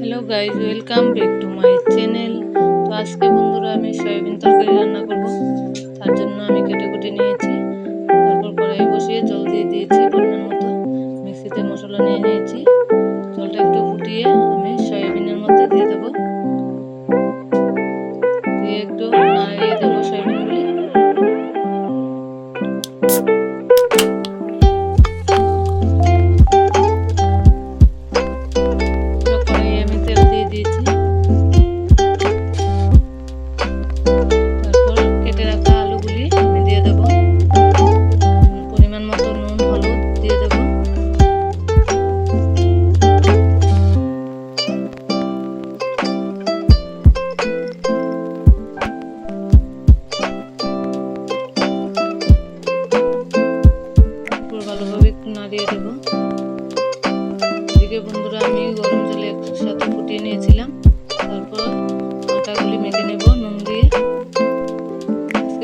Hello guys welcome back to my channel তো আজকে বন্ধুরা আমি সয়াবিন তরকারি রান্না করব। তার জন্য আমি কেটে কুটে নিয়েছি। তারপর কড়াই বসিয়ে জল দিয়ে দিয়েছি পরিমাণ মতো। মিক্সিতে মশলা নিয়ে নিয়েছি। জলটা একটু ফুটিয়ে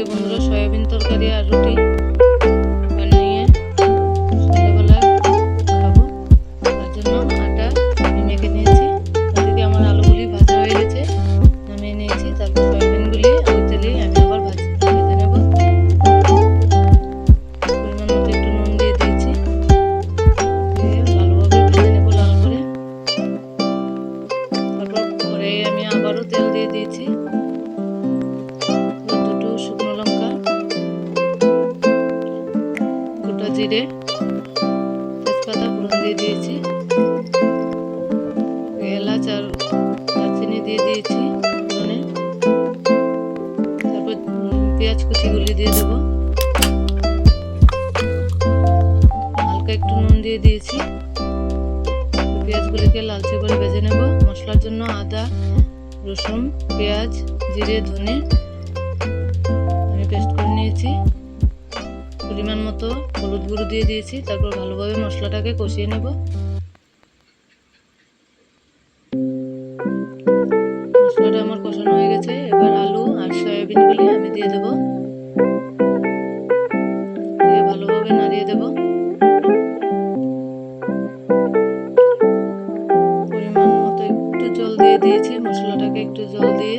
বন্ধুরা সয়াবিন তরকারি আর রুটি। জিরে তেজপাতা ফোড়ন দিয়ে দিয়েছি, এলাচ আর দারচিনি দিয়ে দিয়েছি ফোড়নে তারপর পেঁয়াজ কুচিগুলি দিয়ে দেবো। হালকা একটু নুন দিয়ে দিয়েছি। পেঁয়াজগুলিকে লালচে করে ভেজে নেব। মশলার জন্য আদা, রসুন, পেঁয়াজ, জিরে, ধনে আমি পেস্ট করে নিয়েছি। পরিমাণ মতো হলুদ গুঁড়ো দিয়ে দিয়েছি, তারপর ভালোভাবে মশলাটাকে কষিয়ে নেব। মশলাটা আমার কষানো হয়ে গেছে, এবার আলু আর সয়াবিনগুলি আমি দিয়ে দেব। দিয়ে ভালোভাবে নাড়িয়ে দেবো। পরিমাণ মতো একটু জল দিয়ে দিয়েছি, মশলাটাকে একটু জল দিয়ে।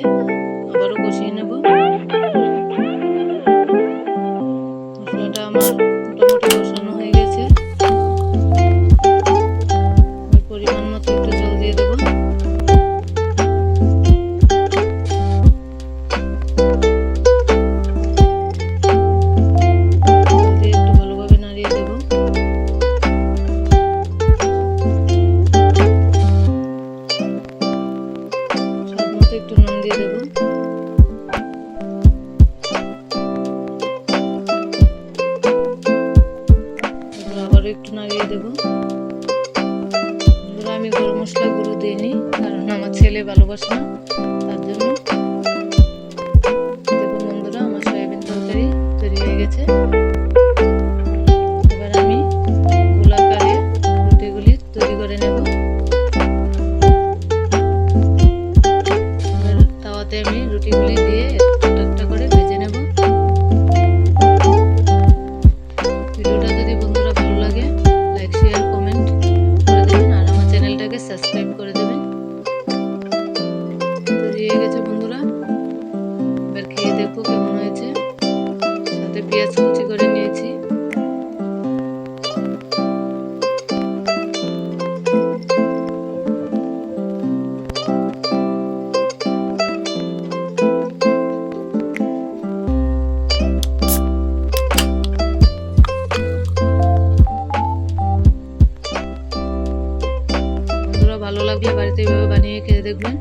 মশলা গুঁড়ো দিইনি কারণ আমার ছেলে ভালোবাসে না তার জন্য। বন্ধুরা বাড়িতে এইভাবে বানিয়ে খেয়ে দেখবেন।